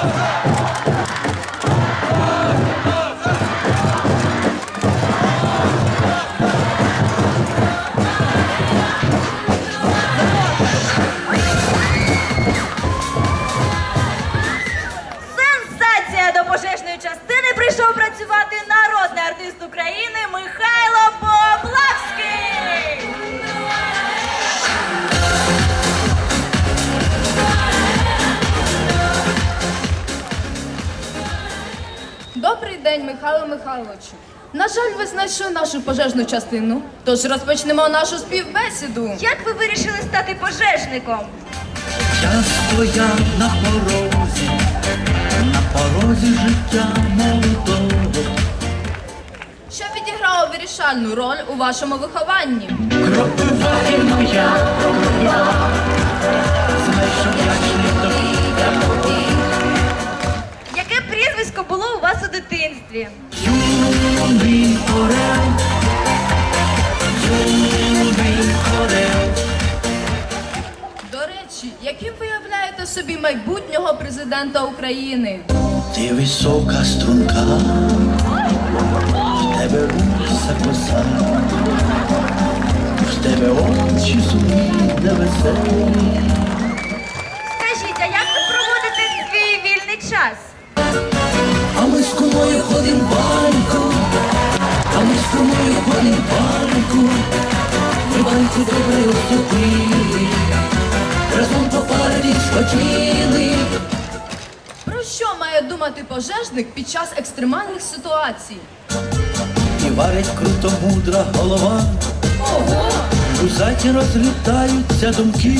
Сенсація до пожежної частини. Прийшов працювати народний артист України день, Михайло Михайловичу. На жаль, ви знайшли нашу пожежну частину, тож розпочнемо нашу співбесіду. Як ви вирішили стати пожежником? Я стояв на порозі, на порозі життя молодого. Що відіграло вирішальну роль у вашому вихованні? Кропиває моя кропива, знай, що До речі, яким ви являєте собі майбутнього президента України? Ти висока струнка, в тебе руса коса, в тебе очі сумні та веселі. Скажіть, а як ви проводите свій вільний час? А ми з кумою ходим ми баньку добре оступили, разом по парі схотіли. Про що має думати пожежник під час екстремальних ситуацій? І варить круто мудра голова, Ого! у заті розлітаються думки,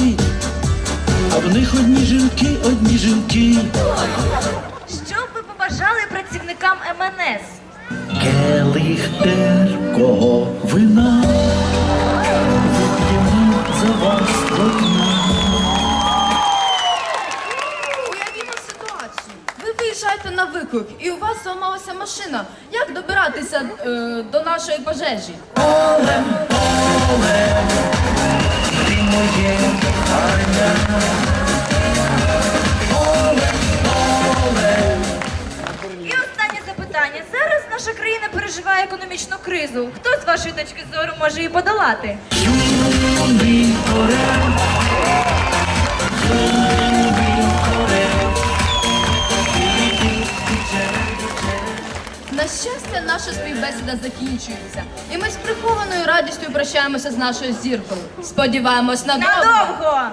а в них одні жінки, одні жінки. Що б ви побажали працівникам МНС? Келих терпкого вина, вип'ємо за вас до дна. Уявімо ситуацію. Ви виїжджаєте на виклик і у вас зламалася машина. Як добиратися е, до нашої пожежі? Полем, полем, переживає економічну кризу. Хто з вашої точки зору може її подолати? На щастя, наша співбесіда закінчується, і ми з прихованою радістю прощаємося з нашою зіркою. Сподіваємось, надовго. Надовго!